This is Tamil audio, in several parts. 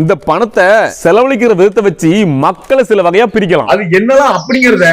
இந்த பணத்தை செலவழிக்கிற விதத்தை வச்சு மக்களை சில வகையா பிரிக்கலாம். அது என்னதான் அப்படிங்கறத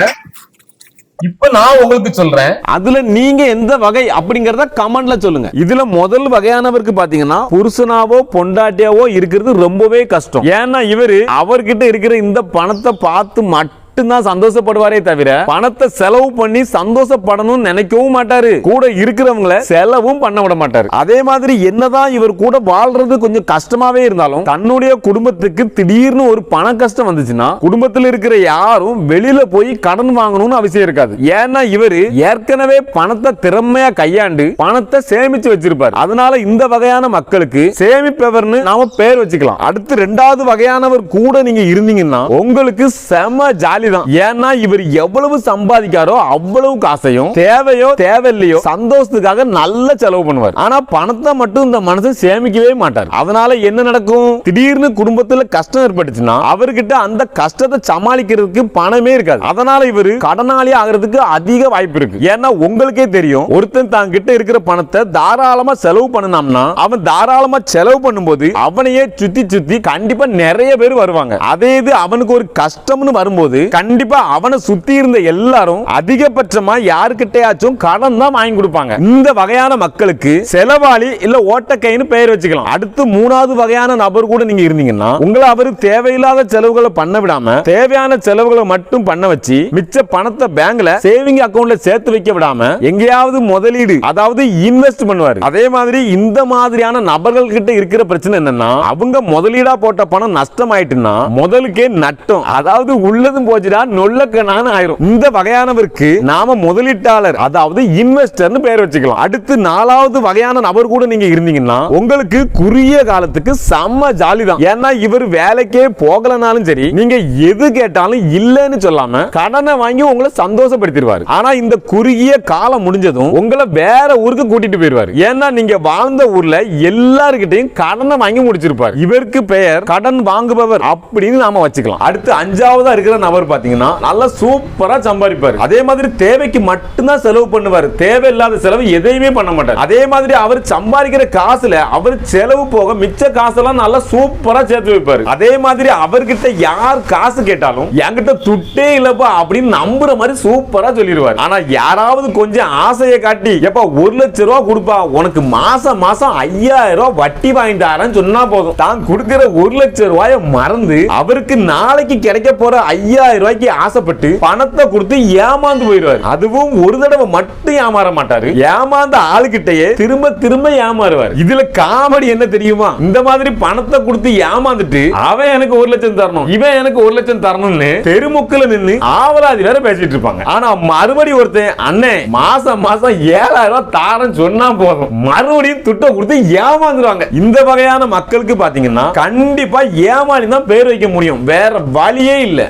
இப்ப நான் உங்களுக்கு சொல்றேன். அதுல நீங்க எந்த வகை அப்படிங்கறத கமெண்ட்ல சொல்லுங்க. இதுல முதல் வகையானவருக்கு பாத்தீங்கன்னா புருஷனாவோ பொண்டாட்டியாவோ இருக்கிறது ரொம்பவே கஷ்டம். ஏன்னா இவரு அவர்கிட்ட இருக்கிற இந்த பணத்தை பார்த்து மட்டும் மட்டும்தான் சந்தோஷப்படுவாரே தவிர பணத்தை செலவு பண்ணி சந்தோஷப்படணும்னு நினைக்கவும் மாட்டாரு. கூட இருக்கிறவங்கள செலவும் பண்ண விட மாட்டாரு. அதே மாதிரி என்னதான் இவர் கூட வாழ்றது கொஞ்சம் கஷ்டமாவே இருந்தாலும் தன்னுடைய குடும்பத்துக்கு திடீர்னு ஒரு பண கஷ்டம் வந்துச்சுன்னா குடும்பத்தில் இருக்கிற யாரும் வெளியில போய் கடன் வாங்கணும்னு அவசியம் இருக்காது. ஏன்னா இவரு ஏற்கனவே பணத்தை திறமையா கையாண்டு பணத்தை சேமிச்சு வச்சிருப்பாரு. அதனால இந்த வகையான மக்களுக்கு சேமிப்பவர்னு நாம பேர் வச்சுக்கலாம். அடுத்து ரெண்டாவது வகையானவர் கூட நீங்க இருந்தீங்கன்னா உங்களுக்கு செம ஜாலி தான் ஏன்னா இவர் எவ்வளவு சம்பாதிக்காரோ அவ்வளவு காசையும் தேவையோ தேவையில்லையோ சந்தோஷத்துக்காக நல்ல செலவு பண்ணுவார். ஆனா பணத்தை மட்டும் இந்த மனசு சேமிக்கவே மாட்டார். அதனால என்ன நடக்கும்? திடீர்னு குடும்பத்துல கஷ்டம் ஏற்பட்டுச்சுன்னா அவர்கிட்ட அந்த கஷ்டத்தை சமாளிக்கிறதுக்கு பணமே இருக்காது. அதனால இவர் கடனாளி ஆகிறதுக்கு அதிக வாய்ப்பு இருக்கு. ஏன்னா உங்களுக்கே தெரியும் ஒருத்தன் தான் கிட்ட இருக்கிற பணத்தை தாராளமா செலவு பண்ணனாம்னா அவன் தாராளமா செலவு பண்ணும்போது அவனையே சுத்தி சுத்தி கண்டிப்பா நிறைய பேர் வருவாங்க. அதே இது அவனுக்கு ஒரு கஷ்டம்னு வரும்போது கண்டிப்பா அவனை சுத்தி இருந்த எல்லாரும் அதிகபட்சமா யாருக்கிட்டையாச்சும் கடன் தான் வாங்கி கொடுப்பாங்க. இந்த வகையான மக்களுக்கு செலவாளி இல்ல ஓட்டக்கைன்னு பெயர் வச்சுக்கலாம். அடுத்து மூணாவது வகையான நபர் கூட நீங்க இருந்தீங்கன்னா உங்களை அவர் தேவையில்லாத செலவுகளை பண்ண விடாம தேவையான செலவுகளை மட்டும் பண்ண வச்சு மிச்ச பணத்தை பேங்க்ல சேவிங் அக்கவுண்ட்ல சேர்த்து வைக்க விடாம எங்கேயாவது முதலீடு அதாவது இன்வெஸ்ட் பண்ணுவாரு. அதே மாதிரி இந்த மாதிரியான நபர்கள் கிட்ட இருக்கிற பிரச்சனை என்னன்னா அவங்க முதலீடா போட்ட பணம் நஷ்டம் ஆயிட்டுன்னா முதலுக்கே நட்டம் அதாவது உள்ளதும் போச்சுடா நொல்லக்கணான்னு ஆயிரும். இந்த வகையானவருக்கு நாம முதலீட்டாளர் அதாவது இன்வெஸ்டர்னு பேர் வச்சுக்கலாம். அடுத்து நாலாவது வகையான நபர் கூட நீங்க இருந்தீங்கன்னா உங்களுக்கு குறுகிய காலத்துக்கு செம்ம ஜாலி தான் ஏன்னா இவர் வேலைக்கே போகலனாலும் சரி நீங்க எது கேட்டாலும் இல்லைன்னு சொல்லாம கடனை வாங்கி உங்களை சந்தோஷப்படுத்திடுவாரு. ஆனா இந்த குறுகிய காலம் முடிஞ்சதும் உங்களை வேற ஊருக்கு கூட்டிட்டு போயிருவாரு ஏன்னா நீங்க வாழ்ந்த ஊர்ல எல்லாருக்கிட்டையும் கடனை வாங்கி முடிச்சிருப்பார். இவருக்கு பெயர் கடன் வாங்குபவர் அப்படின்னு நாம வச்சுக்கலாம். அடுத்து அஞ்சாவதா இருக்கிற நபர் பார்த்தீங்கன்னா நல்லா சூப்பராக சம்பாதிப்பார். அதே மாதிரி தேவைக்கு மட்டும்தான் செலவு பண்ணுவார். தேவையில்லாத செலவு எதையுமே பண்ண மாட்டார். அதே மாதிரி அவர் சம்பாதிக்கிற காசுல அவர் செலவு போக மிச்ச காசெல்லாம் நல்லா சூப்பராக சேர்த்து வைப்பார். அதே மாதிரி அவர்கிட்ட யார் காசு கேட்டாலும் என்கிட்ட துட்டே இல்லப்பா அப்படின்னு நம்புற மாதிரி சூப்பராக சொல்லிடுவார். ஆனா யாராவது கொஞ்சம் ஆசையை காட்டி எப்ப ஒரு லட்ச ரூபா கொடுப்பா உனக்கு மாசம் மாசம் ஐயாயிரம் ரூபாய் வட்டி வாங்கிட்டாரன்னு சொன்னா போதும். தான் கொடுக்கிற ஒரு லட்சம் ரூபாய மறந்து அவருக்கு நாளைக்கு கிடைக்க போற ஐயாயிரம் ரூபாய்க்கு ஆசைப்பட்டு பணத்தை கொடுத்து ஏமாந்து போயிடுவாரு. அதுவும் ஒரு தடவை மட்டும் ஏமாற மாட்டாரு. ஏமாந்த ஆளுகிட்டயே திரும்ப திரும்ப ஏமாறுவார். இதுல காமெடி என்ன தெரியுமா? இந்த மாதிரி பணத்தை கொடுத்து ஏமாந்துட்டு அவன் எனக்கு ஒரு லட்சம் தரணும் இவன் எனக்கு ஒரு லட்சம் தரணும்னு தெருமுக்குல நின்று ஆவலாதி வேற பேசிட்டு இருப்பாங்க. ஆனா மறுபடி ஒருத்தன் அண்ணன் மாசம் மாசம் ஏழாயிரம் ரூபாய் தாரன்னு சொன்னா போதும். மறுபடியும் துட்டை கொடுத்து ஏமாந்துருவாங்க. இந்த வகையான மக்களுக்கு பாத்தீங்கன்னா கண்டிப்பா ஏமாளி தான் பேர் வைக்க முடியும். வேற வழியே இல்லை.